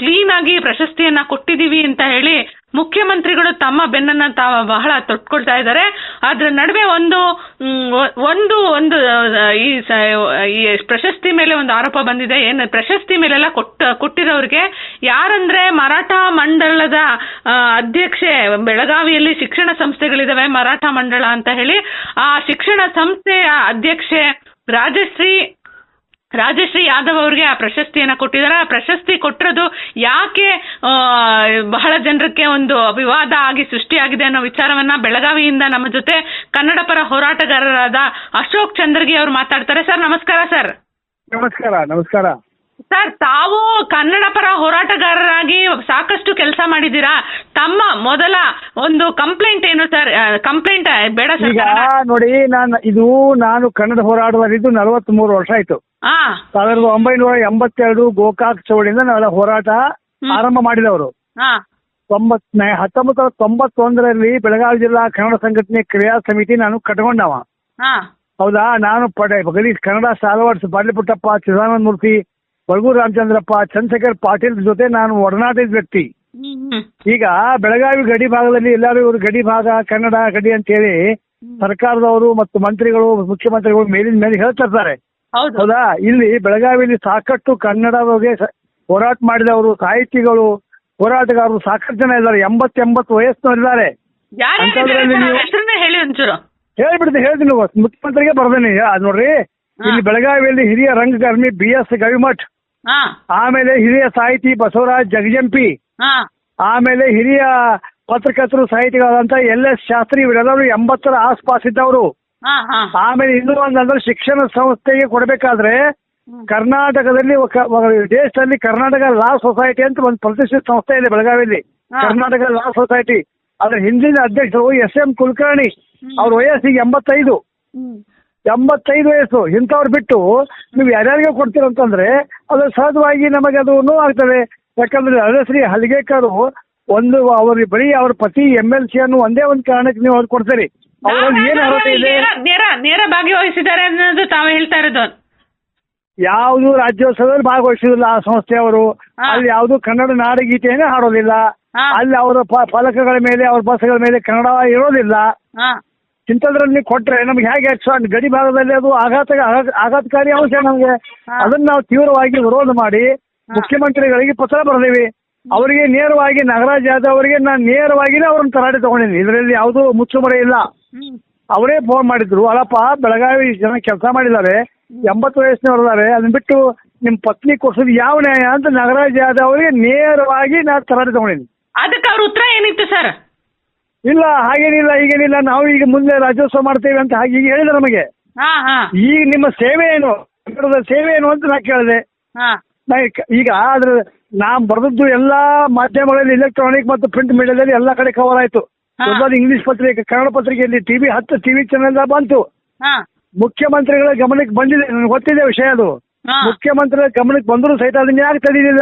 Clean ಆಗಿ ಪ್ರಶಸ್ತಿಯನ್ನ ಕೊಟ್ಟಿದೀವಿ ಅಂತ ಹೇಳಿ ಮುಖ್ಯಮಂತ್ರಿಗಳು ತಮ್ಮ ಬೆನ್ನನ್ನ ತಾವು ಬಹಳ ತೊಟ್ಕೊಳ್ತಾ ಇದ್ದಾರೆ. ಅದ್ರ ನಡುವೆ ಒಂದು ಒಂದು ಒಂದು ಈ ಪ್ರಶಸ್ತಿ ಮೇಲೆ ಒಂದು ಆರೋಪ ಬಂದಿದೆ. ಏನು ಪ್ರಶಸ್ತಿ ಮೇಲೆಲ್ಲ ಕೊಟ್ಟ, ಕೊಟ್ಟಿರೋರಿಗೆ ಯಾರಂದ್ರೆ ಮರಾಠ ಮಂಡಳದ ಅಧ್ಯಕ್ಷೆ, ಬೆಳಗಾವಿಯಲ್ಲಿ ಶಿಕ್ಷಣ ಸಂಸ್ಥೆಗಳಿದಾವೆ ಮರಾಠ ಮಂಡಳ ಅಂತ ಹೇಳಿ, ಆ ಶಿಕ್ಷಣ ಸಂಸ್ಥೆಯ ಅಧ್ಯಕ್ಷೆ ರಾಜಶ್ರೀ ರಾಜಶ್ರೀ ಯಾದವ್ ಅವ್ರಿಗೆ ಆ ಪ್ರಶಸ್ತಿಯನ್ನ ಕೊಟ್ಟಿದ್ದಾರೆ. ಆ ಪ್ರಶಸ್ತಿ ಕೊಟ್ಟಿರೋದು ಯಾಕೆ ಬಹಳ ಜನರಕ್ಕೆ ಒಂದು ವಿವಾದ ಆಗಿ ಸೃಷ್ಟಿಯಾಗಿದೆ ಅನ್ನೋ ವಿಚಾರವನ್ನ ಬೆಳಗಾವಿಯಿಂದ ನಮ್ಮ ಜೊತೆ ಕನ್ನಡ ಪರ ಹೋರಾಟಗಾರರಾದ ಅಶೋಕ್ ಚಂದ್ರಗಿ ಅವರು ಮಾತಾಡ್ತಾರೆ. ಸರ್ ನಮಸ್ಕಾರ ಸರ್. ನಮಸ್ಕಾರ ನಮಸ್ಕಾರ. ಸರ್ ತಾವು ಕನ್ನಡ ಪರ ಹೋರಾಟಗಾರರಾಗಿ ಸಾಕಷ್ಟು ಕೆಲಸ ಮಾಡಿದ್ದೀರಾ? ತಮ್ಮ ಮೊದಲ ಒಂದು ಕಂಪ್ಲೇಂಟ್ ಏನು ಸರ್? ಕಂಪ್ಲೇಂಟ್ ಬೇಡ ಸರ್. ನೋಡಿ ನಾನು ಇದು ನಾನು ಕನ್ನಡ ಹೋರಾಟದಲ್ಲಿದ್ದು ನಲವತ್ತ್ ಮೂರು ವರ್ಷ ಆಯ್ತು. ಸಾವಿರದ ಒಂಬೈನೂರ ಎಂಬತ್ತೆರಡು ಗೋಕಾಕ್ ಚೌಡಿಯಿಂದ ನಾವೆಲ್ಲ ಹೋರಾಟ ಆರಂಭ ಮಾಡಿದವರು. ತೊಂಬತ್ ಹತ್ತೊಂಬತ್ತು ನೂರ ತೊಂಬತ್ತೊಂದರಲ್ಲಿ ಬೆಳಗಾವಿ ಜಿಲ್ಲಾ ಕನ್ನಡ ಸಂಘಟನೆ ಕ್ರಿಯಾ ಸಮಿತಿ ನಾನು ಕಟ್ಕೊಂಡವ ಹೌದಾ? ನಾನು ಪಡೆ ಕನ್ನಡ ಸಾಲವಾಡ್ಸ್ ಬಾಡ್ಲಿಪುಟ್ಟಪ್ಪ ಚಿದಾನಂದ ಮೂರ್ತಿ ಬಳಗೂರ್ ರಾಮಚಂದ್ರಪ್ಪ ಚಂದ್ರಶೇಖರ್ ಪಾಟೀಲ್ ಜೊತೆ ನಾನು ಒಡನಾಟದ ವ್ಯಕ್ತಿ. ಹ್ಮ್ ಹ್ಮ್. ಈಗ ಬೆಳಗಾವಿ ಗಡಿ ಭಾಗದಲ್ಲಿ ಎಲ್ಲರೂ ಇವರು ಗಡಿ ಭಾಗ ಕನ್ನಡ ಗಡಿ ಅಂತ ಹೇಳಿ ಸರ್ಕಾರದವರು ಮತ್ತು ಮಂತ್ರಿಗಳು ಮುಖ್ಯಮಂತ್ರಿಗಳು ಮೇಲಿನ ಮೇಲೆ ಹೇಳ್ತಿರ್ತಾರೆ ಹೌದು. ಹೌದಾ? ಇಲ್ಲಿ ಬೆಳಗಾವಿಯಲ್ಲಿ ಸಾಕಷ್ಟು ಕನ್ನಡ ಬಗ್ಗೆ ಹೋರಾಟ ಮಾಡಿದವರು ಸಾಹಿತಿಗಳು ಹೋರಾಟಗಾರರು ಸಾಕಷ್ಟು ಜನ ಇದ್ದಾರೆ. ಎಂಬತ್ತೆಂಬತ್ತು ವಯಸ್ಸಿನವರಿದ್ದಾರೆ? ನೀವು- ಹೆಸರನ್ನೇ ಹೇಳಿ ಒಂಚೂರು. ಹೇಳ್ಬಿಡ್ತೀನಿ ಹೇಳ್ತೀನಿ ಇವತ್ತು ಮುಖ್ಯಮಂತ್ರಿಗೆ ಬರ್ದೇನೆ. ಅದ್ ನೋಡ್ರಿ. ಇಲ್ಲಿ ಬೆಳಗಾವಿಯಲ್ಲಿ ಹಿರಿಯ ರಂಗಕರ್ಮಿ ಬಿ ಎಸ್ ಗವಿಮಠ್. ಹಾ. ಆಮೇಲೆ ಹಿರಿಯ ಸಾಹಿತಿ ಬಸವರಾಜ್ ಜಗಜಂಪಿ. ಹಾ. ಆಮೇಲೆ ಹಿರಿಯ ಪತ್ರಕರ್ತರು ಸಾಹಿತಿಗಳಾದಂತ ಎಲ್ ಎಸ್ ಶಾಸ್ತ್ರಿ ಇವರೆಲ್ಲರೂ ಎಂಬತ್ತರ ಆಸ್ಪಾಸ್ ಇದ್ದವರು ಆಮೇಲೆ ಇನ್ನೂ ಒಂದಂದ್ರೆ ಶಿಕ್ಷಣ ಸಂಸ್ಥೆಗೆ ಕೊಡಬೇಕಾದ್ರೆ ಕರ್ನಾಟಕದಲ್ಲಿ ದೇಶದಲ್ಲಿ ಕರ್ನಾಟಕ ಲಾ ಸೊಸೈಟಿ ಅಂತ ಒಂದು ಪ್ರತಿಷ್ಠಿತ ಸಂಸ್ಥೆ ಇದೆ ಬೆಳಗಾವಿಯಲ್ಲಿ. Karnataka law society. ಅದ್ರ ಹಿಂದಿನ ಅಧ್ಯಕ್ಷರು ಎಸ್ ಎಂ ಕುಲಕರ್ಣಿ ಅವ್ರ ವಯಸ್ಸಿಗೆ ಎಂಬತ್ತೈದು. ಎಂಬತ್ತೈದು ವಯಸ್ಸು. ಇಂಥವ್ರ ಬಿಟ್ಟು ನೀವು ಯಾರ್ಯಾರಿಗೆ ಕೊಡ್ತೀರಂತಂದ್ರೆ ಅದ್ರ ಸಹಜವಾಗಿ ನಮಗೆ ಅದು ನೋವು ಆಗ್ತದೆ ಯಾಕಂದ್ರೆ ಅರಶ್ರೀ ಹಲಿಗೇಕರು ಒಂದು ಅವ್ರಿಗೆ ಬರೀ ಅವ್ರ ಪತಿ ಎಂ ಎಲ್ ಸಿ ಅನ್ನು ಒಂದೇ ಒಂದು ಕಾರಣಕ್ಕೆ ನೀವು ಅವ್ರು ಕೊಡ್ತೀರಿ. ಅವರಲ್ಲಿ ಏನು ಅರ್ಹತೆ ಇದೆ? ನೇರ ನೇರ ಭಾಗವಹಿಸಿದ್ದಾರೆ ಅನ್ನೋದು ತಾವು ಹೇಳ್ತಾ ಇರೋದು ಯಾವುದು ರಾಜ್ಯೋತ್ಸವದಲ್ಲಿ ಭಾಗವಹಿಸುವುದಿಲ್ಲ ಆ ಸಂಸ್ಥೆಯವರು. ಅಲ್ಲಿ ಯಾವುದು ಕನ್ನಡ ನಾಡಗೀತೆಯನ್ನೇ ಹಾಡೋದಿಲ್ಲ. ಅಲ್ಲಿ ಅವರ ಫಲಕಗಳ ಮೇಲೆ ಅವ್ರ ಬಸ್ಗಳ ಮೇಲೆ ಕನ್ನಡ ಇರೋದಿಲ್ಲ. ಇಂಥದ್ರಲ್ಲಿ ಕೊಟ್ರೆ ನಮ್ಗೆ ಹೇಗೆ ಗಡಿ ಭಾಗದಲ್ಲಿ ಅದು ಆಘಾತ ಆಘಾತ- ಆಘಾತಕಾರಿ ಅಂಶ ನಮಗೆ. ಅದನ್ನ ನಾವು ತೀವ್ರವಾಗಿ ವಿರೋಧ ಮಾಡಿ ಮುಖ್ಯಮಂತ್ರಿಗಳಿಗೆ ಪತ್ರ ಬರೆದಿವಿ. ಅವರಿಗೆ ನೇರವಾಗಿ ನಾಗರಾಜ್ ಯಾದವ್ ಅವರಿಗೆ ನಾನು ನೇರವಾಗಿನೇ ಅವ್ರನ್ನ ತರಾಟೆ ತಗೊಂಡಿದ್ದೀನಿ. ಇದರಲ್ಲಿ ಯಾವುದು ಮುಚ್ಚುಮರೆ ಇಲ್ಲ. ಅವರೇ ಫೋನ್ ಮಾಡಿದ್ರು. ಅಲ್ಲಪ್ಪ ಬೆಳಗಾವಿ ಜನ ಕೆಲಸ ಮಾಡಿದ್ದಾರೆ. ಎಂಬತ್ತು ವಯಸ್ಸಿನವ್ರು ಇದ್ದಾರೆ. ಅದನ್ನ ಬಿಟ್ಟು ನಿಮ್ಮ ಪತ್ನಿ ಕೊಡ್ಸೋದು ಯಾವ ನ್ಯಾಯ ಅಂತ ನಾಗರಾಜ್ ಯಾದವ್ ಅವರಿಗೆ ನೇರವಾಗಿ ನಾನು ತರಾಟೆ ತಗೊಂಡಿನಿ ಅದಕ್ಕೆ ಅವ್ರ ಉತ್ತರ ಏನಿತ್ತು ಸರ್? ಇಲ್ಲ ಹಾಗೇನಿಲ್ಲ ಈಗೇನಿಲ್ಲ ನಾವು ಈಗ ಮುಂದೆ ರಾಜ್ಯೋತ್ಸವ ಮಾಡ್ತೇವೆ ಅಂತ ಹಾಗೆ ಈಗ ಹೇಳಿದ್ರು ನಮಗೆ. ಹಾ ಹಾ. ಈಗ ನಿಮ್ಮ ಸೇವೆ ಏನು? ಕನ್ನಡದ ಸೇವೆ ಏನು ಅಂತ ನಾ ಕೇಳಿದೆ. ಹಾ. ನಾ ಈಗ- ಈಗ ಅದ್ರ ನಾ ಬರೆದದ್ದು ಎಲ್ಲಾ ಮಾಧ್ಯಮಗಳಲ್ಲಿ ಎಲೆಕ್ಟ್ರಾನಿಕ್ ಮತ್ತು ಪ್ರಿಂಟ್ ಮೀಡಿಯಾದಲ್ಲಿ ಎಲ್ಲಾ ಕಡೆ ಕವರ್ ಆಯ್ತು. ದೊಡ್ಡದಾದ ಇಂಗ್ಲಿಷ್ ಪತ್ರಿಕೆ ಕನ್ನಡ ಪತ್ರಿಕೆಯಲ್ಲಿ ಟಿವಿ ಹತ್ತು ಟಿವಿ ಚಾನೆಲ್ ಬಂತು. ಹಾ. ಮುಖ್ಯಮಂತ್ರಿಗಳ ಗಮನಕ್ಕೆ ಬಂದಿದೆ. ನನಗೆ ಗೊತ್ತಿದೆ ವಿಷಯ ಅದು. ಹಾ. ಮುಖ್ಯಮಂತ್ರಿಗಳ ಗಮನಕ್ಕೆ ಬಂದರೂ ಸಹಿತ ಅದನ್ನ ಯಾಕೆ ತಡೀಲಿಲ್ಲ?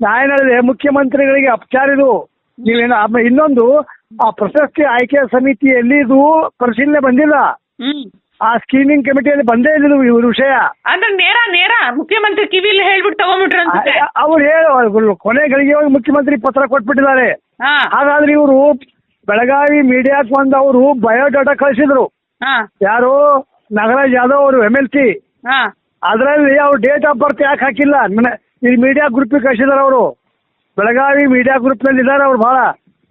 ನಾ ಏನ್ ಹೇಳಿದೆ ಮುಖ್ಯಮಂತ್ರಿಗಳಿಗೆ ಅಪಚಾರ ಇದು. ನೀವೇನು ಆಮೇಲೆ ಇನ್ನೊಂದು ಆ ಪ್ರಶಸ್ತಿ ಆಯ್ಕೆ ಸಮಿತಿಯಲ್ಲಿ ಇದು ಪರಿಶೀಲನೆ ಬಂದಿಲ್ಲ. ಹ್ಮ್. ಆ ಸ್ಕ್ರೀನಿಂಗ್ ಕಮಿಟಿಯಲ್ಲಿ ಬಂದೇ ಇಲ್ಲ ಇವ್ರ ವಿಷಯ. ಅಂದ್ರೆ ನೇರ ನೇರ ಮುಖ್ಯಮಂತ್ರಿ ಕಿವಿಲಿ ಹೇಳ್ಬಿಟ್ಟು ತಗೊಂಡ್ಬಿಟ್ರು ಅನ್ಸುತ್ತೆ ಅವ್ರು ಹೇಳ ಕೊನೆ ಗಳಿಗೆ ಹೋಗಿ ಮುಖ್ಯಮಂತ್ರಿ ಪತ್ರ ಕೊಟ್ಬಿಟ್ಟಿದ್ದಾರೆ. ಹಾ. ಹಾಗಾದ್ರೆ ಇವರು ಬೆಳಗಾವಿ ಮೀಡಿಯಾಕ್ ಬಂದ ಅವರು ಬಯೋಡಾಟಾ ಕಳಿಸಿದ್ರು. ಹಾ. ಯಾರು ನಾಗರಾಜ್ ಯಾದವ್ ಅವರು ಎಂ ಎಲ್ ಸಿ ಹಾ. ಅದರಲ್ಲಿ ಅವ್ರು ಡೇಟ್ ಆಫ್ ಬರ್ತ್ ಯಾಕೆ ಹಾಕಿಲ್ಲ? ಈ ಮೀಡಿಯಾ ಗ್ರೂಪ್ ಕಳಿಸಿದಾರೆ ಅವರು. ಬೆಳಗಾವಿ ಮೀಡಿಯಾ ಗ್ರೂಪ್ನಲ್ಲಿ ಇದ್ದಾರೆ ಅವ್ರು ಬಹಳ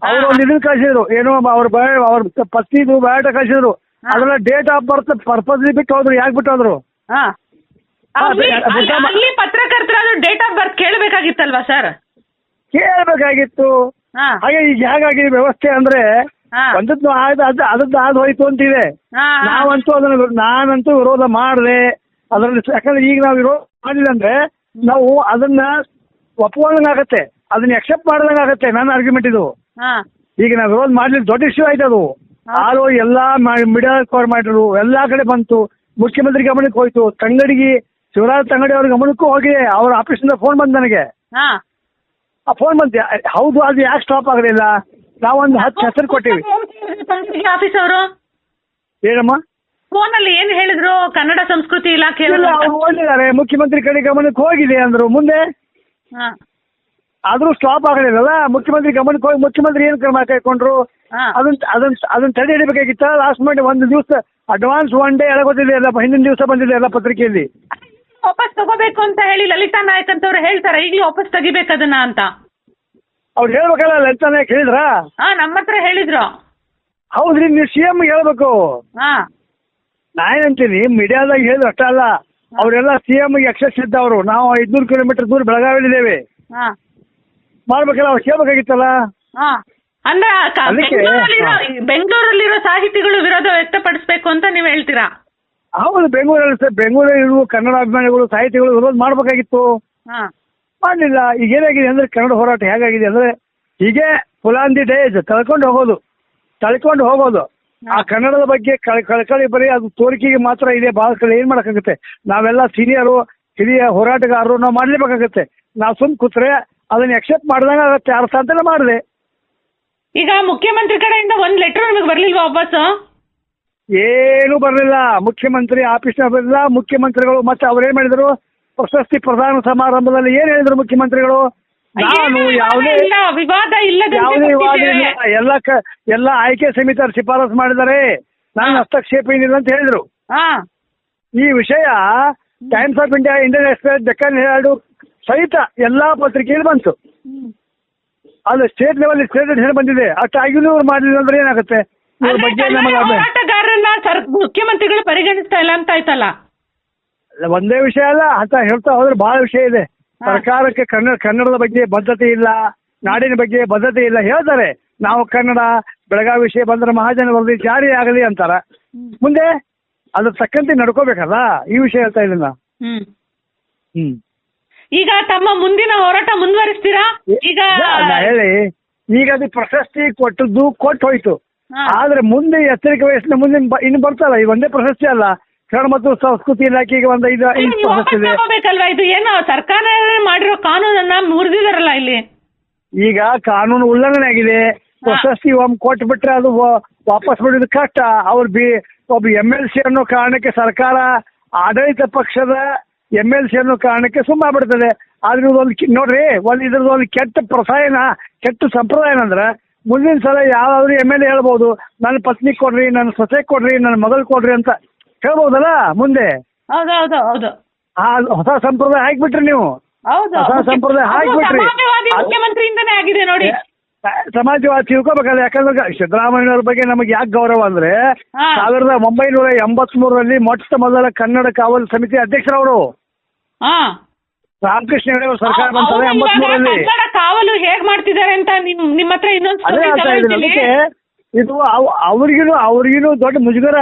ಅವ್ರು ಒಂದು ಇದನ್ನ ಕಳಿಸಿದ್ರು. ಏನೋ ಅವ್ರ ಬಯ ಅವ್ರ ಪತ್ನಿದು ಬಯೋಡಾಟಾ ಕಳಿಸಿದ್ರು. ಅದ್ರಲ್ಲಿ ಡೇಟ್ ಆಫ್ ಬರ್ತ್ ಪರ್ಪಸ್ ಬಿಟ್ಟು ಹೋದ್ರು ಯಾಕೆ ಬಿಟ್ಟು ಹೋದ್ರು? ಹಾ. ಹಾ, ಅಲ್ಲಿ ಅದೇ- ಅದೇ ಅಲ್ಲಿ- ಅಲ್ಲಿ ಪತ್ರಕರ್ತರಾದ್ರು ಡೇಟ್ ಆಫ್ ಬರ್ತ್ ಕೇಳಬೇಕಾಗಿತ್ತಲ್ವಾ ಸರ್ ಕೇಳಬೇಕಾಗಿತ್ತು. ಹಾ. ಹಾಗೆ ಈಗ ಹೇಗಾಗಿದೆ ವ್ಯವಸ್ಥೆ ಅಂದ್ರೆ ಹಾ. ಒಂದದ್ದು ಆದ ಅದ್ ಅದದ್ದು ಆದ ಹೋಯ್ತು ಅಂತಿದೆ. ಹಾ. ಹಾ. ನಾವಂತೂ ಅದನ್ನ ವಿರೋ- ನಾನಂತೂ ವಿರೋಧ ಮಾಡಿದೆ. ಅದರಲ್ಲಿ ಯಾಕಂದ್ರೆ ಈಗ ನಾವು ವಿರೋಧ ಮಾಡಿಲ್ಲ ಅಂದ್ರೆ ನಾವು ಅದನ್ನ ಒಪ್ಕೊಂಡಂಗಾಗತ್ತೆ ಅದನ್ನ ಎಕ್ಸೆಪ್ಟ್ ಮಾಡ್ದಂಗಾಗತ್ತೆ. ನನ್ನ ಆರ್ಗ್ಯುಮೆಂಟ್ ಇದು. ಹಾ. ಈಗ ನಾವು ವಿರೋಧ ಮಾಡ್ಲಿಕ್ಕೆ ದೊಡ್ಡ ಇಶ್ಯೂ ಆಯ್ತು ಅದು ಆರು ಎಲ್ಲಾ ಮೀಡಿಯಾ ಕವರ್ ಮಾಡಿದ್ರು ಎಲ್ಲಾ ಕಡೆ ಬಂತು. ಮುಖ್ಯಮಂತ್ರಿ ಗಮನಕ್ಕೆ ಹೋಯ್ತು. ತಂಗಡಿಗೆ ಶಿವರಾಜ್ ತಂಗಡಿ ಅವ್ರ ಗಮನಕ್ಕೂ ಹೋಗಿ ಅವ್ರ ಆಫೀಸಿಂದ ಫೋನ್ ಬಂದ್ ನನಗೆ. ಹಾ. ಆ ಫೋನ್ ಬಂತು ಹೌದು ಅದು ಯಾಕೆ ಸ್ಟಾಪ್ ಆಗಲಿಲ್ಲ? ನಾವೊಂದು ಹತ್ತು ಹೆಸರು ಕೊಟ್ಟಿವಿ. ಆಫೀಸ್ ಅವರು? ಏನಮ್ಮ? ಫೋನ್ ಅಲ್ಲಿ ಏನ್ ಹೇಳಿದ್ರು? ಕನ್ನಡ ಸಂಸ್ಕೃತಿ ಇಲಾಖೆ ಇಲ್ಲ ಅವ್ರು? ಓದಿದ್ದಾರೆ. ಮುಖ್ಯಮಂತ್ರಿ ಕಡೆ ಗಮನಕ್ಕೆ ಹೋಗಿದೆ ಅಂದ್ರು. ಮುಂದೆ ಹಾ. ಆದ್ರೂ ಸ್ಟಾಪ್ ಆಗಲಿಲ್ಲ ಮುಖ್ಯಮಂತ್ರಿ ಗಮನಕ್ಕೆ ಹೋಗಿ ಮುಖ್ಯಮಂತ್ರಿ ಏನು ಕ್ರಮ ಕೈಕೊಂಡ್ರು ಅದನ್ನ ಅದನ್ನ ಅದನ್ನ ತಡೆ ಹಿಡಿಬೇಕಾಗಿತ್ತ? ಲಾಸ್ಟ್ ಮಾಡಿ ಒಂದು ದಿವಸ ಅಡ್ವಾನ್ಸ್ ಒನ್ ಡೇ ಎಳಗೋದಿಲ್ಲ ಎಲ್ಲ ಹಿಂದಿನ ದಿವಸ ಬಂದಿದೆ ಎಲ್ಲ ಪತ್ರಿಕೆಯಲ್ಲಿ? ವಾಪಸ್ ತಗೋಬೇಕು ಅಂತ ಹೇಳಿ ಲಲಿತಾ ನಾಯಕ್ ಅಂತವ್ರು ಹೇಳ್ತಾರೆ ಈಗಲೂ ವಾಪಸ್ ತೆಗಿಬೇಕು ಅದನ್ನ ಅಂತ. ಅವ್ರು ಹೇಳ್ಬೇಕಲ್ಲ ಲಲಿತಾ ನಾಯಕ್ ಹೇಳಿದ್ರ? ಹಾ ನಮ್ಮ ಹತ್ರ ಹೇಳಿದ್ರು. ಹೌದ್ರಿ ನೀವು ಸಿ ಎಂ ಹೇಳ್ಬೇಕು. ಹಾ. ನಾ ಏನಂತೀನಿ ಮೀಡಿಯಾದಾಗ ಹೇಳಿದ್ರು ಅಷ್ಟೇ ಅಲ್ಲ. ಅವರೆಲ್ಲ ಸಿ ಎಂ ಎಕ್ಸೆಸ್ ಇದ್ದವರು ನಾವು ಐದ್ನೂರು ಕಿಲೋಮೀಟರ್ ದೂರ ಬೆಳಗಾವಿಲಿದ್ದೇವೆ ಹಾ. ಮಾಡ್ಬೇಕಲ್ಲ ಅವ್ರು ಕೇಳ್ಬೇಕಾಗಿತ್ತಲ್ಲ? ಹಾ. ಅಂದ್ರೆ ಅದಕ್ಕೆ- ಬೆಂಗಳೂರಲ್ಲಿರೋ ಬೆಂಗಳೂರಲ್ಲಿರೋ ಸಾಹಿತಿಗಳು ವಿರೋಧ ವ್ಯಕ್ತಪಡಿಸ್ಬೇಕು ಅಂತ ನೀವು ಹೇಳ್ತೀರಾ? ಹೌದು ಬೆಂಗಳೂರಲ್ಲಿ ಸರ್ ಬೆಂಗಳೂರಲ್ಲಿ ಇರುವ ಕನ್ನಡ ಅಭಿಮಾನಿಗಳು ಸಾಹಿತಿಗಳು ವಿರೋಧ ಮಾಡಬೇಕಾಗಿತ್ತು. ಹಾ. ಮಾಡಲಿಲ್ಲ. ಈಗ ಏನಾಗಿದೆ ಅಂದ್ರೆ ಕನ್ನಡ ಹೋರಾಟ ಹೇಗಾಗಿದೆ ಅಂದ್ರೆ ಹೀಗೆ ಫುಲಾಂದಿ ಡೇಸ್ ಕಳ್ಕೊಂಡು ಹೋಗೋದು. ತಳ್ಕೊಂಡು ಹೋಗೋದು. ಆ ಕನ್ನಡದ ಬಗ್ಗೆ ಕಳ್- ಕಳಕಳಿ ಬರೀ ಅದು ತೋರಿಕೆಗೆ ಮಾತ್ರ ಇದೆ. ಭಾಳ ಕಡೆ ಏನ್ ಮಾಡಕ್ಕಾಗುತ್ತೆ? ನಾವೆಲ್ಲ ಸೀನಿಯರು ಹಿರಿಯ ಹೋರಾಟಗಾರರು ನಾವು ಮಾಡ್ಲೇಬೇಕಾಗತ್ತೆ. ನಾವು ಸುಮ್ ಕೂತ್ರೆ ಅದನ್ನ ಎಕ್ಸೆಪ್ಟ್ ಮಾಡ್ದಂಗೆ ಆಗತ್ತೆ ಅರ್ಥ ಅಂತೆಲ್ಲ ಮಾಡಿದೆ. ಈಗ ಮುಖ್ಯಮಂತ್ರಿ ಕಡೆಯಿಂದ ಒಂದ್ ಲೆಟರ್ ನಿಮಗೆ ಬರ್ಲಿಲ್ವಾ ವಾಪಸ್? ಏನು ಬರಲಿಲ್ಲ. ಮುಖ್ಯಮಂತ್ರಿ ಆಫೀಸ್ನ ಬರಲಿಲ್ಲ. ಮುಖ್ಯಮಂತ್ರಿಗಳು ಮತ್ತೆ ಅವ್ರು ಏನ್ ಮಾಡಿದ್ರು? ಪ್ರಶಸ್ತಿ ಪ್ರದಾನ ಸಮಾರಂಭದಲ್ಲಿ ಏನ್ ಹೇಳಿದ್ರು ಮುಖ್ಯಮಂತ್ರಿಗಳು? ನಾನು ಯಾವುದೇ ಇಲ್ಲ. ವಿವಾದ ಯಾವುದೇ ವಿವಾದ. ಇಲ್ಲ. ಎಲ್ಲ ಕ ಎಲ್ಲ ಆಯ್ಕೆ ಸಮಿತಿಯವರು ಶಿಫಾರಸು ಮಾಡಿದ್ದಾರೆ. ನಾನು ಹಸ್ತಕ್ಷೇಪ ಏನಿಲ್ಲ ಅಂತ ಹೇಳಿದ್ರು. ಹಾ. ಈ ವಿಷಯ Times of India Indian Express Deccan Herald ಸಹಿತ ಎಲ್ಲಾ ಪತ್ರಿಕೆಯಲ್ಲಿ ಬಂತು. ಅದು ಸ್ಟೇಟ್ ಲೆವೆಲ್ ಸ್ಟೇಟ್ ಬಂದಿದೆ. ಅಷ್ಟು ಆಗಿನೂ ಇವ್ರು ಮಾಡಲಿಲ್ಲ ಅಂದ್ರೆ ಏನಾಗುತ್ತೆ? ಇವ್ರ ಬಗ್ಗೆ ಕನ್ನಡ ನಮಗೆ ಹೋರಾಟಗಾರರನ್ನ ಸರ್ ಮುಖ್ಯಮಂತ್ರಿಗಳು ಪರಿಗಣಿಸ್ತಾ ಇಲ್ಲ ಅಂತ ಆಯ್ತಲ್ಲ? ಅಲ್ಲ, ಒಂದೇ ವಿಷಯ ಅಲ್ಲ ಅಂತ ಹೇಳ್ತಾ ಹೋದ್ರೆ ಬಹಳ ವಿಷಯ ಇದೆ. ಸರ್ಕಾರಕ್ಕೆ ಕನ್ನಡ ಕನ್ನಡದ ಬಗ್ಗೆ ಬದ್ಧತೆ ಇಲ್ಲ ನಾಡಿನ ಬಗ್ಗೆ ಬದ್ಧತೆ ಇಲ್ಲ. ಹೇಳ್ತಾರೆ ನಾವು ಕನ್ನಡ ಬೆಳಗಾವಿ ವಿಷಯ ಬಂದ್ರೆ ಮಹಾಜನ ವರದಿ ಜಾರಿ ಆಗಲಿ ಅಂತಾರ. ಮುಂದೆ ಅದ್ರ ತಕ್ಕಂತೆ ನಡ್ಕೋಬೇಕಲ್ಲ? ಈ ವಿಷಯ ಹೇಳ್ತಾ ಇದ್ದೀನಿ ನಾ. ಹ್ಮ್. ಹ್ಮ್. ಈಗ ತಮ್ಮ ಮುಂದಿನ ಹೋರಾಟ ಮುಂದುವರಿಸ್ತೀರಾ? ಈಗ ಹೇಳಿ ಈಗ ಅದು ಪ್ರಶಸ್ತಿ ಕೊಟ್ಟದ್ದು ಕೊಟ್ಟು ಹೋಯ್ತು. ಹಾ. ಆದ್ರೆ ಮುಂದೆ ಎಚ್ಚರಿಕೆ ವಯಸ್ಸಿನ ಮುಂದೆ ಬ- ಇನ್ನು ಬರ್ತಲ್ಲ ಈ ಒಂದೇ ಪ್ರಶಸ್ತಿ ಅಲ್ಲ. ಕನ್ನಡ ಮತ್ತು ಸಂಸ್ಕೃತಿ ಇಲಾಖೆಗೆ ಒಂದು ಐದು ಐದು ನೀವು ವಾಪಸ್ ಪ್ರಶಸ್ತಿ ಇದೆ. ತಗೋಬೇಕಲ್ವಾ ಇದು ಏನೋ ಸರ್ಕಾರ ಮಾಡಿರೋ ಕಾನೂನನ್ನ ಮುರಿದಿದಾರಲ್ಲ ಇಲ್ಲಿ? ಈಗ ಕಾನೂನು ಉಲ್ಲಂಘನೆ ಆಗಿದೆ. ಪ್ರಶಸ್ತಿ ಒಮ್ಮೆ ಕೊಟ್ಬಿಟ್ರೆ ಅದು ವ- ವಾಪಸ್ ಬಿಡೋದು ಕಷ್ಟ. ಅವ್ರು ಬಿ ಒಬ್ಬ ಎಂ ಎಲ್ ಸಿ ಅನ್ನೋ ಕಾರಣಕ್ಕೆ ಸರ್ಕಾರ ಆಡಳಿತ ಪಕ್ಷದ ಎಂ ಎಲ್ ಸಿ ಅನ್ನೋ ಕಾರಣಕ್ಕೆ ಸುಮ್ಮ ಬಿಡ್ತದೆ ಆದ್ರೆ ಇದೊಂದು ಕಿ- ನೋಡ್ರಿ ಒಂದು ಇದ್ರದ್ದು ಒಂದು ಕೆಟ್ಟ ಪ್ರಸಾಯನ ಕೆಟ್ಟ ಸಂಪ್ರದಾಯ ಏನಂದ್ರೆ ಮುಂದಿನ ಸಲ ಯಾವ್ದಾದ್ರು ಎಂ ಎಲ್ ಎ ಹೇಳ್ಬೋದು. ನನ್ನ ಪತ್ನಿ ಕೊಡ್ರಿ ನನ್ನ ಸೊಸೆ ಕೊಡ್ರಿ ನನ್ನ ಮಗಳು ಕೊಡ್ರಿ ಅಂತ ಹೇಳ್ಬೋದಲ್ಲ ಮುಂದೆ? ಹೌದು ಹೌದು ಹೌದು. ಆ ಹೊಸ ಸಂಪ್ರದಾಯ ಹಾಕ್ಬಿಟ್ರಿ ನೀವು. ಹೌದು. ಹೊಸ ಸಂಪ್ರದಾಯ ಹಾಕ್ಬಿಟ್ರಿ. ಸಮಾಜವಾದಿ ಅದು- ಮುಖ್ಯಮಂತ್ರಿಯಿಂದನೇ ಆಗಿದೆ ನೋಡಿ. ಸಮಾಜವಾದ ತಿಳ್ಕೊಬೇಕಲ್ಲ ಯಾಕಂದ್ರೆ ಸಿದ್ದರಾಮಯ್ಯನವ್ರ ಬಗ್ಗೆ ನಮಗೆ ಯಾಕೆ ಗೌರವ ಅಂದ್ರೆ. ಸಾವಿರದ ಒಂಬೈನೂರ ಎಂಬತ್ಮೂರರಲ್ಲಿ ಮೊಟ್ಟ ಮೊದಲ ಕನ್ನಡ ಕಾವಲು ಸಮಿತಿ ಅಧ್ಯಕ್ಷರವರು. ಹಾ. ರಾಮಕೃಷ್ಣ ಹೆಗಡೆ ಅವ್ರ ಸರ್ಕಾರ ಕನ್ನಡ ಕಾವಲು ಹೇಗ್ ಮಾಡ್ತಿದ್ದಾರೆ ಅಂತ ನಿಮ್ ನಿಮ್ಮ ಹತ್ರ ಇನ್ನೊಂದು ಅದೇ story ಹೇಳ್ತಾ ಇದ್ದೀನಿ. ಅದಕ್ಕೆ ಇದು ಅವ್- ಅವ್ರಿಗಿನೂ ಅವ್ರಿಗಿನೂ ದೊಡ್ಡ ಮುಜುಗರ.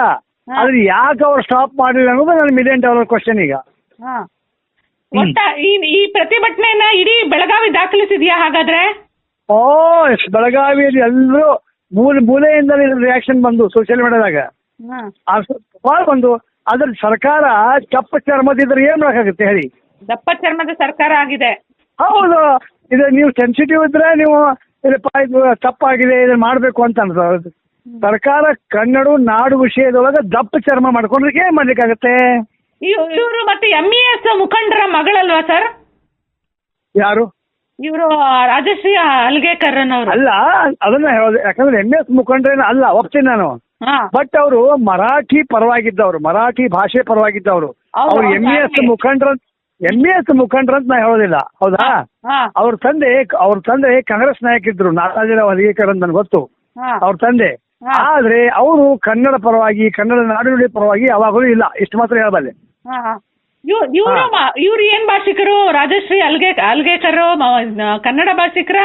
ಆದ್ರೆ ಯಾಕೆ ಅವ್ರು ಸ್ಟಾಪ್ ಮಾಡಿಲ್ಲ ಅನ್ನೋದು ನನ್ನ ಮಿಲಿಯನ್ ಡಾಲರ್ ಕ್ವಶನ್ ಈಗ. ಹಾ. ಒಟ್ಟ ಈ ಈ ಪ್ರತಿಭಟನೆಯನ್ನ ಇಡೀ ಬೆಳಗಾವಿ ದಾಖಲಿಸಿದ್ಯಾ ಹಾಗಾದ್ರೆ? ಓ ಬೆಳಗಾವಿಯಲ್ಲಿ ಎಲ್ಲರೂ ಮೂಲೆ ಮೂಲೆಯಿಂದ ರಿಯಾಕ್ಷನ್ ಬಂದು ಸೋಷಿಯಲ್ ಮೀಡಿಯಾದಾಗ ಬಂದು ಅದ್ರ ಸರ್ಕಾರ ಕಪ್ಪ ಚರ್ಮದಿದ್ರೆ ಏನ್ ಮಾಡಕ್ಕಾಗುತ್ತೆ ಹೇಳಿ? ದಪ್ಪ ಚರ್ಮದ ಸರ್ಕಾರ ಆಗಿದೆ. ಹೌದು. ಇದು ನೀವು ಸೆನ್ಸಿಟಿವ್ ಇದ್ರೆ ನೀವು ಇಲ್ಲಪ್ಪ ಇದು ತಪ್ಪಾಗಿದೆ ಇದನ್ನ ಮಾಡಬೇಕು ಅಂತ ಅನ್ಸೋದು ಸರ್ಕಾರ ಕನ್ನಡ ನಾಡು ವಿಷಯದೊಳಗೆ ದಪ್ಪ ಚರ್ಮ ಮಾಡ್ಕೊಂಡ್ರೆ ಏನ್ ಮಾಡ್ಲಿಕ್ಕಾಗತ್ತೆ? ಇವರು ಮತ್ತೆ ಎಂ ಇ ಎಸ್ ಮುಖಂಡರ ಮಗಳಲ್ವಾ ಸರ್? ಯಾರು? ಇವರು ರಾಜಶ್ರೀ ಅಲ್ಗೇಕರ್ ಅಲ್ಲ ಅದನ್ನ ಹೇಳೋದು ಯಾಕಂದ್ರೆ ಎಂ ಎಸ್ ಮುಖಂಡ್ರೇನ ಅಲ್ಲ ಹೋಗ್ತೀನಿ ನಾನು. ಬಟ್ ಅವರು ಮರಾಠಿ ಪರವಾಗಿದ್ದವರು ಮರಾಠಿ ಭಾಷೆ ಪರವಾಗಿದ್ದವರು. ಅವರು ಎಂ ಎಸ್ ಮುಖಂಡರ ಎಂ ಎಸ್ ಮುಖಂಡ್ರಂತ ನಾ ಹೇಳೋದಿಲ್ಲ ಹೌದಾ? ಅವ್ರ ತಂದೆ ಅವ್ರ ತಂದೆ ಕಾಂಗ್ರೆಸ್ ನಾಯಕ ಇದ್ರು ನಾರಾಜರಾವ್ ಹಲಿಗೇಕರ್ ಅಂತ ನನ್ಗೆ ಗೊತ್ತು. ಅವ್ರ ತಂದೆ. ಆದ್ರೆ ಅವರು ಕನ್ನಡ ಪರವಾಗಿ ಕನ್ನಡ ನಾಡುನುಡಿ ಪರವಾಗಿ ಯಾವಾಗಲೂ ಇಲ್ಲ ಇಷ್ಟು ಮಾತ್ರ ಹೇಳಬಲ್ಲೆ. ಇವರು ಏನ್ ಭಾಷಿಕರು? ರಾಜಶ್ರೀ ಅಲ್ಗೆ ಅಲ್ಗೇಕರ್ ಕನ್ನಡ ಭಾಷಿಕರ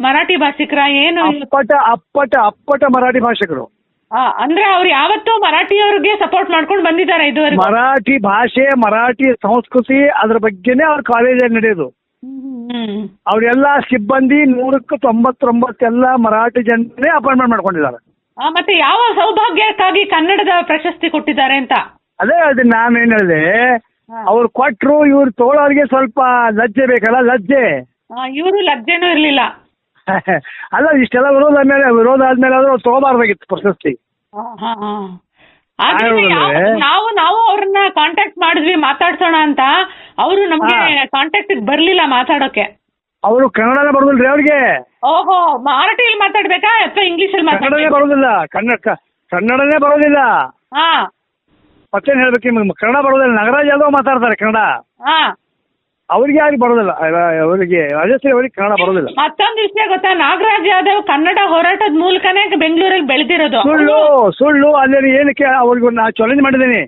ಮರಾಠಿ ಭಾಷಿಕರ ಏನು? ಅಪ್ಪಟ ಅಪ್ಪಟ ಅಪ್ಪಟ ಮರಾಠಿ ಭಾಷಿಕರು. ಆ, ಅಂದ್ರೆ ಅವ್ರು ಯಾವತ್ತೂ ಮರಾಠಿಯವ್ರಿಗೆ ಸಪೋರ್ಟ್ ಮಾಡ್ಕೊಂಡು ಬಂದಿದ್ದಾರೆ ಇದುವರೆಗೂ. ಮರಾಠಿ ಭಾಷೆ ಮರಾಠಿ ಸಂಸ್ಕೃತಿ ಅದ್ರ ಬಗ್ಗೆನೇ ಅವ್ರ ಕಾಲೇಜಲ್ಲಿ ನಡೆಯೋದು. ಹ್ಮ್. ಅವರೆಲ್ಲ ಸಿಬ್ಬಂದಿ ನೂರಕ್ಕೆ ತೊಂಬತ್ತೊಂಬತ್ತೆಲ್ಲ ಮರಾಠಿ ಜನರೇ ಅಪಾಯಿಂಟ್ಮೆಂಟ್ ಮಾಡ್ಕೊಂಡಿದ್ದಾರೆ. ಆ, ಮತ್ತೆ ಯಾವ ಸೌಭಾಗ್ಯಕ್ಕಾಗಿ ಕನ್ನಡದ ಪ್ರಶಸ್ತಿ ಕೊಟ್ಟಿದ್ದಾರೆ ಅಂತ? ಅದೇ ಅದು ನಾನು ಏನ್ ಹೇಳಿದೆ ಹಾ. ಅವ್ರು ಕೊಟ್ರು ಇವ್ರು ತೋಳೋರಿಗೆ ಸ್ವಲ್ಪ ಲಜ್ಜೆ ಬೇಕಲ್ಲ ಲಜ್ಜೆ. ಇವರು ಲಜ್ಜೆನೂ ಇರ್ಲಿಲ್ಲ. ಅಲ್ಲ ಇಷ್ಟೆಲ್ಲ ವಿರೋಧ ಆದ್ಮೇಲೆ ವಿರೋಧ ಆದ್ಮೇಲೆ ಆದ್ರೂ ಅವ್ರು ತಗೋಬಾರ್ದಾಗಿತ್ತು ಪ್ರಶಸ್ತಿ ಹಾ, ಹಾ. ಆದ್ರೆ ನಾವು ನಾವು ಅವ್ರನ್ನ ಕಾಂಟ್ಯಾಕ್ಟ್ ಮಾಡಿದ್ವಿ ಮಾತಾಡ್ಸೋಣ ಅಂತ. ಅವರು ನಮ್ಗೆ. ಕಾಂಟ್ಯಾಕ್ಟ್ ಬರ್ಲಿಲ್ಲ ಮಾತಾಡೋಕೆ. ಅವರು ಕನ್ನಡನೇ ಬರೋದಿಲ್ಲ ರೀ ಅವ್ರಿಗೆ? ಓಹೋ ಮರಾಠಿಯಲ್ಲಿ ಮಾತಾಡ್ಬೇಕಾ? ಅಥವಾ ಇಂಗ್ಲಿಷಲ್ಲಿ ಕನ್ನಡನೇ ಮಾತಾಡ್ಬೇಕಾ? ಬರೋದಿಲ್ಲ. ಕನ್ನಡ ಕ- ಕನ್ನಡನೇ ಬರೋದಿಲ್ಲ. ಹಾ. ಮತ್ತೇನ್ ಹೇಳ್ಬೇಕು ನಿಮ್ಗೆ? ಕನ್ನಡ ಬರೋದಿಲ್ಲ. ನಗರಾಜ್ ಯಾದವ್ ಮಾತಾಡ್ತಾರೆ ಕನ್ನಡ. ಹಾ. ಅವ್ರಿಗೆ ಯಾರಿಗೆ ಬರೋದಿಲ್ಲ. ಅವರಿಗೆ ರಾಜಶ್ರೀ ಅವರಿಗೆ ಕನ್ನಡ ಬರೋದಿಲ್ಲ. ಮತ್ತೊಂದು ವಿಷಯ ಗೊತ್ತಾ? ನಾಗರಾಜ್ ಯಾದವ್ ಕನ್ನಡ ಹೋರಾಟದ ಮೂಲಕನೇ ಬೆಂಗಳೂರಲ್ಲಿ ಬೆಳೆದಿರೋದು. ಸುಳ್ಳು ಸುಳ್ಳು ಅಲ್ಲಿ ಏನಕ್ಕೆ ಅವ್ರಿಗೆ ನಾ ಚಾಲೆಂಜ್ ಮಾಡಿದ್ದೀನಿ.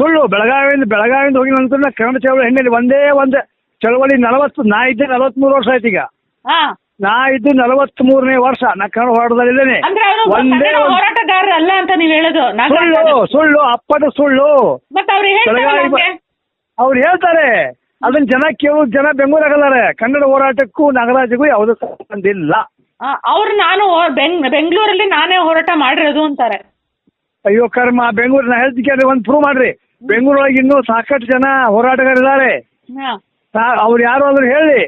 ಸುಳ್ಳು ಬೆಳಗಾವಿಯಿಂದ ಬೆಳಗಾವಿಯಿಂದ ಹೋಗಿ ನಂತರ ಕನ್ನಡ ಚಳವಳಿ ಹೆಣ್ಣಲ್ಲಿ ಒಂದೇ ಒಂದು ಚಳವಳಿ ನಲವತ್ತು ನಾ ಇದ್ದೆ ನಲವತ್ಮೂರು ವರ್ಷ ಆಯ್ತು ಈಗ. ನಾ ಇದ್ದು ನಲವತ್ತ್ ಮೂರನೇ ವರ್ಷ ನಾ ಕನ್ನಡ ಹೋರಾಟದಲ್ಲಿದ್ದೇನೆ ಒಂದೇ ಹೋರಾಟಗಾರ ಅಲ್ಲ ಅಂತ ನೀವು ಹೇಳೋದು. ಸುಳ್ಳು ಸುಳ್ಳು ಅಪ್ಪದ ಸುಳ್ಳು. ಬೆಳಗಾವಿ ಅವ್ರು ಹೇಳ್ತಾರೆ. ಅದನ್ನ ಜನ ಕೇಳು ಜನ ಬೆಂಗಳೂರಾಗಲ್ಲಾರೆ. ಕನ್ನಡ ಹೋರಾಟಕ್ಕೂ ನಾಗರಾಜಿಗೂ ಯಾವುದೂ ಸಂಬಂಧ ಇಲ್ಲ. ಅವ್ರು ನಾನು ಬೆಂಗ್ ಬೆಂಗಳೂರಲ್ಲಿ ನಾನೇ ಹೋರಾಟ ಮಾಡಿರೋದು ಅಂತಾರೆ. ಅಯ್ಯೋ ಕರ್ಮ ಬೆಂಗಳೂರಿನ ಹೆಲ್ತ್ ಕೇರ್ ಒಂದ್ ಪ್ರೂವ್ ಮಾಡ್ರಿ. ಬೆಂಗಳೂರೊಳಗೆ ಇನ್ನೂ ಸಾಕಷ್ಟು ಜನ ಹೋರಾಟಗಾರಿದ್ದಾರೆ. ಅವ್ರು ಯಾರು ಆದ್ರೂ ಹೇಳಿ.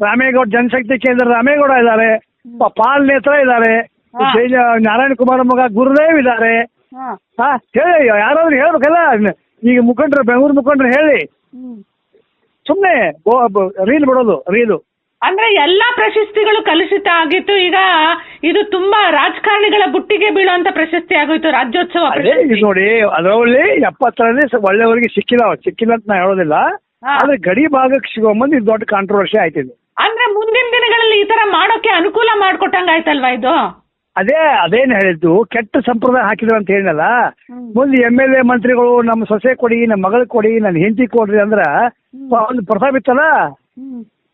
ರಾಮೇಗೌಡ ಜನಶಕ್ತಿ ಕೇಂದ್ರ ರಾಮೇಗೌಡ ಇದ್ದಾರೆ. ಪಾಲ್ ನೇತ್ರ ಇದ್ದಾರೆ. ನಾರಾಯಣ ಕುಮಾರ ಮಗ ಗುರುದೇವ್ ಇದ್ದಾರೆ. ಹಾ. ಹೇಳಿ ಯಾರಾದ್ರೂ ಹೇಳ್ಬೇಕಲ್ಲ. ಈಗ ಮುಖಂಡರು ಬೆಂಗಳೂರು ಮುಖಂಡರು ಹೇಳಿ. ಸುಮ್ಮನೆ ರೀಲ್ ಬಿಡೋದು ರೀಲು ಅಂದ್ರೆ ಎಲ್ಲಾ ಪ್ರಶಸ್ತಿಗಳು ಕಲುಷಿತ ಆಗಿತ್ತು ಈಗ ಇದು ತುಂಬಾ ರಾಜಕಾರಣಿಗಳ ಬುಟ್ಟಿಗೆ ಬೀಳುವಂತ ಪ್ರಶಸ್ತಿ ಆಗೋಯ್ತು ರಾಜ್ಯೋತ್ಸವ ಅದೇ ಪ್ರಶಸ್ತಿ. ಇದು ನೋಡಿ ಅದರಲ್ಲಿ ಎಪ್ಪತ್ತರಲ್ಲಿ ಒಳ್ಳೆಯವರಿಗೆ ಸಿಕ್ಕಿಲ್ಲ ಸಿಕ್ಕಿಲ್ಲ ಅಂತ ನಾ ಹೇಳೋದಿಲ್ಲ. ಆದ್ರೆ ಗಡಿ ಭಾಗಕ್ಕೆ ಸಿಗೋ ಮುಂದೆ ಇದು ದೊಡ್ಡ ಕಾಂಟ್ರವರ್ಸಿ ಆಯ್ತಿದೆ ಅಂದ್ರೆ ಮುಂದಿನ ದಿನಗಳಲ್ಲಿ ಈ ತರ ಮಾಡೋಕೆ ಅನುಕೂಲ ಮಾಡ್ಕೊಟ್ಟಂಗ ಆಯ್ತಲ್ವಾ ಇದು ಅದೇ ಅದೇನು ಹೇಳಿದ್ದು ಕೆಟ್ಟ ಸಂಪ್ರದಾಯ ಹಾಕಿದ್ರು ಅಂತ ಹೇಳಿನಲ್ಲ. ಮುಂದೆ ಎಂ ಎಲ್ ಎ ಮಂತ್ರಿಗಳು ನಮ್ಮ ಸೊಸೆ ಕೊಡಿ ನಮ್ಮ ಮಗಳ ಕೊಡಿ ನನ್ನ ಹೆಂಡತಿ ಕೊಡ್ರಿ ಅಂದ್ರ ಒಂದು ಪ್ರಥಾ ಬಿತ್ತಲ್ಲ?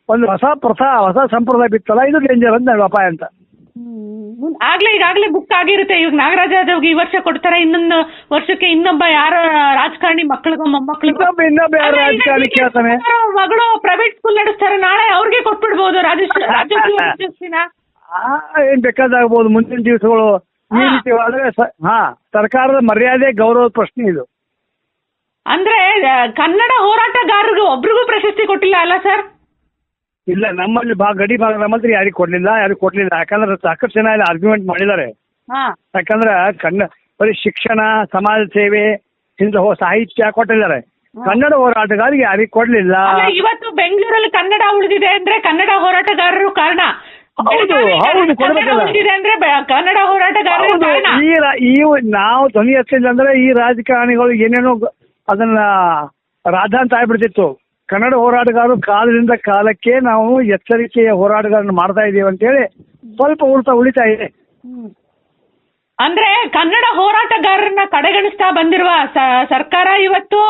ಒಂದು ಹೊಸ ಪ್ರಥಾ ಹೊಸ ಸಂಪ್ರದಾಯ ಬಿತ್ತಲ್ಲ? ಇದು ಡೇಂಜರ್ ಅಂತ ನನ್ನ ಅಪಾಯ ಅಂತ. ಹ್ಮ್. ಆಗ್ಲೇ ಈಗಾಗ್ಲೇ ಬುಕ್ ಆಗಿರುತ್ತೆ. ಇವಾಗ ನಾಗರಾಜ ಯಾದವ್ಗೆ ಈ ವರ್ಷ ಕೊಡ್ತಾರೆ? ಇನ್ನೊಂದು ವರ್ಷಕ್ಕೆ ಇನ್ನೊಬ್ಬ ಯಾರ ರಾಜಕಾರಣಿ ಮಕ್ಕಳಿಗೂ ಮೊಮ್ಮಕ್ಕಳಿಗೂ? ಇನ್ನೊಬ್ಬ ಇನ್ನೊಬ್ಬ ಯಾರು ರಾಜಕಾರಣಿ ಕೇಳ್ತಾನೆ? ಮಗಳು ಪ್ರೈವೇಟ್ ಸ್ಕೂಲ್ ನಡೆಸ್ತಾರೆ. ನಾಳೆ ಅವ್ರಿಗೆ ಕೊಟ್ಬಿಡ್ಬೋದು ರಾಜೇಶ್ ರಾಜ್ಯೋತ್ಸವ ಆ, ಏನ್ ಬೇಕಾದಾಗಬಹುದು ಮುಂದಿನ ದಿವಸಗಳು. ಈ ಹಾ. ರೀತಿ ಸ- ಹಾ ಸರ್ಕಾರದ ಮರ್ಯಾದೆ ಗೌರವದ ಪ್ರಶ್ನೆ ಇದು. ಅಂದ್ರೆ ಕನ್ನಡ ಹೋರಾಟಗಾರರು ಒಬ್ರಿಗೂ ಪ್ರಶಸ್ತಿ ಕೊಟ್ಟಿಲ್ಲ ಅಲ್ಲ ಸರ್? ಇಲ್ಲ ನಮ್ಮಲ್ಲಿ ಬಾ ಗಡಿ ಭಾಗ ಮಂತ್ರಿ ಯಾರಿಗೂ ಕೊಡ್ಲಿಲ್ಲ ಯಾರಿಗೂ ಕೊಡ್ಲಿಲ್ಲ. ಯಾಕಂದ್ರೆ ಸಾಕಷ್ಟು ಜನ ಇಲ್ಲಿ ಆರ್ಗ್ಯುಮೆಂಟ್ ಮಾಡಿದ್ದಾರೆ. ಹಾ. ಯಾಕಂದ್ರೆ ಕನ್ನಡ ಬರೀ ಶಿಕ್ಷಣ ಸಮಾಜ ಸೇವೆ ಇಂಥ ಸಾಹಿತ್ಯ ಕೊಟ್ಟಿದ್ದಾರೆ. ಕನ್ನಡ ಹೋರಾಟಗಾರರಿಗೆ ಯಾರಿಗೂ ಕೊಡ್ಲಿಲ್ಲ. ಇವತ್ತು ಬೆಂಗಳೂರಲ್ಲಿ ಕನ್ನಡ ಉಳಿದಿದೆ ಅಂದ್ರೆ ಕನ್ನಡ ಹೋರಾಟಗಾರರು ಕಾರಣ. ಹೌದು, ಉಳಿದಿದೆ ಅಂದ್ರೆ ಬೆ- ಕನ್ನಡ ಹೋರಾಟಗಾರರು ಹೌದು ಕಾರಣ. ಈ ರಾ- ಈ ನಾವು ಧ್ವನಿ ಹಚ್ಚಿಲ್ಲ ಅಂದ್ರೆ ಈ ರಾಜಕಾರಣಿಗಳು ಏನೇನೋ ಗ- ಅದನ್ನ ರಾಧ ಅಂತ ಆಗ್ಬಿಡ್ತಿತ್ತು. ಕನ್ನಡ ಹೋರಾಟಗಾರರು ಕಾಲದಿಂದ ಕಾಲಕ್ಕೆ ನಾವು ಎಚ್ಚರಿಕೆಯ ಹೋರಾಟಗಾರನ್ನು ಮಾಡ್ತಾ ಇದೀವಿ ಅಂತೇಳಿ ಸ್ವಲ್ಪ ಉಳಿತಾ ಉಳಿತಾ ಇದೆ. ಅಂದ್ರೆ ಕನ್ನಡ ಹೋರಾಟಗಾರರನ್ನ ಕಡೆಗಣಿಸ್ತಾ ಬಂದಿರುವ ಸರ್ಕಾರ ಇವತ್ತು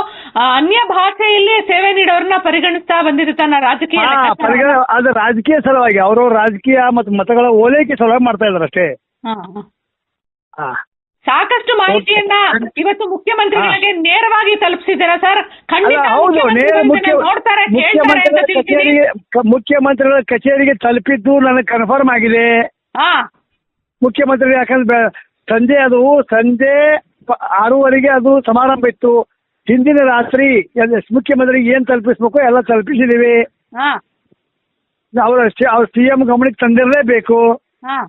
ಅನ್ಯ ಭಾಷೆಯಲ್ಲಿ ಸೇವೆ ನೀಡೋರನ್ನ ಪರಿಗಣಿಸ್ತಾ ಬಂದಿದೆ ತನ್ನ ರಾಜಕೀಯ ಪರಿಗಣ ಅದು ರಾಜಕೀಯ ಸಲುವಾಗಿ ಅವ್ರವ್ರ ರಾಜಕೀಯ ಮತ್ತು ಮತಗಳ ಓಲೈಕೆ ಸಲುವಾಗಿ ಮಾಡ್ತಾ ಇದಾರೆ ಅಷ್ಟೇ. ಸಾಕಷ್ಟು ಮಾಹಿತಿಯನ್ನ ಇವತ್ತು ಮುಖ್ಯಮಂತ್ರಿಗಳಿಗೆ ನೇರವಾಗಿ ತಲುಪಿಸಿದ್ದೀರಾ ಸರ್? ಖಂಡಿತ ನೋಡ್ತಾರೆ ಕೇಳ್ತಾರೆ ಅಂತ ಮುಖ್ಯಮಂತ್ರಿಗಳ ಕಚೇರಿಗೆ ಮುಖ್ಯಮಂತ್ರಿಗಳ ಕಚೇರಿಗೆ ತಲುಪಿದ್ದು ನನಗೆ ಕನ್ಫರ್ಮ್ ಆಗಿದೆ. ಹಾ. ಮುಖ್ಯಮಂತ್ರಿ ಯಾಕಂದ್ರೆ ಬೆ- ಸಂಜೆ ಅದು ಸಂಜೆ ಪ- ಆರೂವರೆಗೆ ಅದು ಸಮಾರಂಭ ಇತ್ತು. ಹಿಂದಿನ ರಾತ್ರಿ ಎಲ್ಲ ಮುಖ್ಯಮಂತ್ರಿಗೆ ಏನ್ ತಲುಪಿಸ್ಬೇಕು ಎಲ್ಲ ತಲುಪಿಸಿದೀವಿ. ಹಾ. ಅವ್ರ ಅವ್ರ ಸಿ ಎಂ ಗಮನಕ್ಕೆ ತಂದಿರಲೇಬೇಕು. ಹಾ.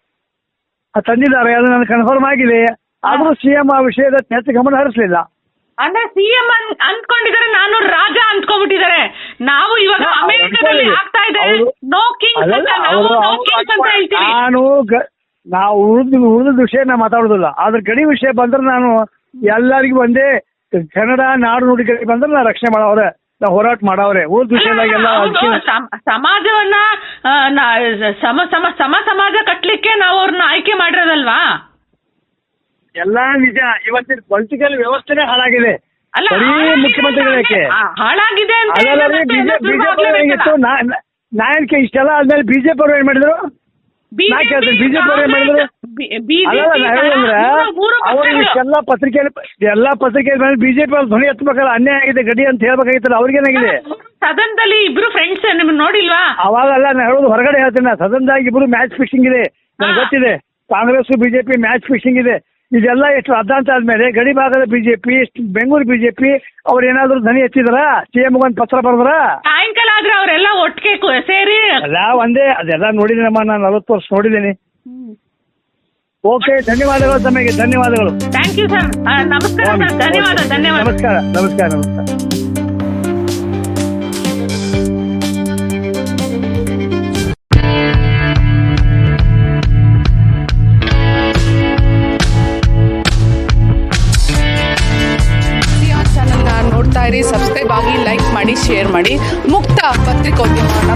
ಅದು ತಂದಿದ್ದಾರೆ ಅದು ನನಗೆ ಕನ್ಫರ್ಮ್ ಆಗಿದೆ. ಆದ್ರೂ ಸಿಎಂ ಆ ವಿಷಯದ ಹೆಚ್ಚು ಗಮನ ಹರಿಸಲಿಲ್ಲ. ಅಂದ್ರೆ ಸಿಎಂ ಅಂದ್ಕೊಂಡಿದ್ದಾರೆ ನಾನು ರಾಜ ಅಂದ್ಕೊಂಡ್ಬಿಟ್ಟಿದ್ದಾರೆ. ನಾವು ಇವಾಗ ಅಮೆರಿಕದಲ್ಲಿ. ಆಗ್ತಾ ಇದೆ. ನೋ ಕಿಂಗ್ಸ್ ಅಂತ ನಾವು ಅವ್ರು- ನೋ ಕಿಂಗ್ಸ್ ಅಂತ ಹೇಳ್ತೀವಿ ನಾನು ಗ- ನಾವು ಉಳಿದ ಉಳಿದ ವಿಷಯ ನಾ ಮಾತಾಡೋದಿಲ್ಲ ಆದ್ರೆ ಗಡಿ ವಿಷಯ ಬಂದ್ರೆ ನಾನು ಎಲ್ಲರಿಗೂ ಒಂದೇ ಕನ್ನಡ ನಾಡು ನುಡಿ ಗಡಿ ಬಂದ್ರೆ ನಾ ರಕ್ಷಣೆ ಮಾಡವ್ರೆ ನಾ ಹೋರಾಟ ಮಾಡವ್ರೆ. ಉಳಿದ ವಿಷಯದಾಗೆಲ್ಲ ಹೌದು, ಅದಕ್ಕೆ ಸಮ- ಸಮಾಜವನ್ನ ಆ, ನಾ- ಸಮ ಸಮ ಸಮ ಸಮಾಜ ಕಟ್ಲಿಕ್ಕೆ ನಾವು ಅವ್ರನ್ನ ಆಯ್ಕೆ ಮಾಡಿರೋದಲ್ವಾ? ಎಲ್ಲ ನಿಜ. ಇವತ್ತಿನ ಪೊಲಿಟಿಕಲ್ ವ್ಯವಸ್ಥೆನೇ ಹಾಳಾಗಿದೆ. ಅಲ್ಲ ಬರೀ ಹಾಳಾಗಿದೆ ಮುಖ್ಯಮಂತ್ರಿಗಳಕ್ಕೆ ಆ, ಹಾಳಾಗಿದೆ ಅಂತ ಅಲ್ಲ ಹೇಳಿದ್ರೆ ಮತ್ತೆ ಬಿಜೆಪಿ ಇನ್ನೊಂದು ಶುರು ಬಿಜೆಪಿ ಆಗ್ಲೇಬೇಕಲ್ಲ? ನಾ ನಾ ಇಷ್ಟೆಲ್ಲ ಆದ್ಮೇಲೆ ಬಿಜೆಪಿ ಅವರು ಏನ್ ಮಾಡಿದ್ರು? ನಾ ಕೇಳ್ತೀನಿ ಬಿಜೆಪಿ ಅವ್ರು ಏನ್ ಮಾಡಿದ್ರು? ಬಿ- BJP ಅಲ್ಲ ನಾ ಹೇಳಂದ್ರೆ ಮೂರು- ಮೂರು ಅವ್ರು ಪಕ್ಷಗಳು. ಇಷ್ಟೆಲ್ಲ ಪತ್ರಿಕೆಯಲ್ಲಿ ಎಲ್ಲಾ ಪತ್ರಿಕೆ ಮೇಲೆ ಬಿಜೆಪಿ ಅವ್ರು ಧ್ವನಿ ಎತ್ತಬೇಕಲ್ಲ ಅನ್ಯಾಯ ಆಗಿದೆ ಗಡಿ ಅಂತ ಹೇಳ್ಬೇಕಾಗಿತ್ತಲ್ಲ ಅವ್ರಿಗೇನಾಗಿದೆ ಸದನದಲ್ಲಿ ಇಬ್ರು ಫ್ರೆಂಡ್ಸ್ ನಿಮ್ಗೆ ನೋಡಿಲ್ವಾ? ಅವಾಗಲ್ಲ ನಾನು ಹೇಳೋದು ಹೊರಗಡೆ ಹೇಳ್ತೀನಿ ನಾ ಸದನದಾಗ ಇಬ್ರು ಮ್ಯಾಚ್ ಫಿಕ್ಸಿಂಗ್ ಇದೆ. ನನಗೆ ಹಾ. ಗೊತ್ತಿದೆ ಕಾಂಗ್ರೆಸ್ ಬಿಜೆಪಿ ಮ್ಯಾಚ್ ಫಿಕ್ಸಿಂಗ್ ಇದೆ. ಇದೆಲ್ಲ ಎಷ್ಟು ಅರ್ಧಾಂತ ಆದ್ಮೇಲೆ ಗಡಿ ಭಾಗದ ಬಿಜೆಪಿ ಬೆಂಗಳೂರು ಬಿಜೆಪಿ ಅವ್ರು ಏನಾದ್ರು ಧನಿ ಎತ್ತಿದ್ರ? ಸಿ ಎಂ ಒಂದು ಪತ್ರ ಬರೆದ್ರ? ಸಾಯಂಕಾಲ ಆದ್ರೆ ಅವರೆಲ್ಲ ಒಟ್ಟಿಗೆ ಕು- ಸೇರಿ ಅಲ್ಲ ಒಂದೇ ಅದೆಲ್ಲ ನೋಡಿದ್ದೀನಮ್ಮ ನಾನು ನಲವತ್ತು ವರ್ಷ ನೋಡಿದ್ದೀನಿ. ಓಕೆ ಧನ್ಯವಾದಗಳು ತಮಗೆ ಧನ್ಯವಾದಗಳು. ಥ್ಯಾಂಕ್ ಯು ಸರ್ ನಮಸ್ಕಾರ ಸರ್ ಧನ್ಯವಾದ ಧನ್ಯವಾದ ನಮಸ್ಕಾರ ನಮಸ್ಕಾರ ನಮಸ್ಕಾರ. ಮಾಡಿ ಮುಕ್ತ ಪತ್ರಿಕೋದ್ಯಮವನ್ನು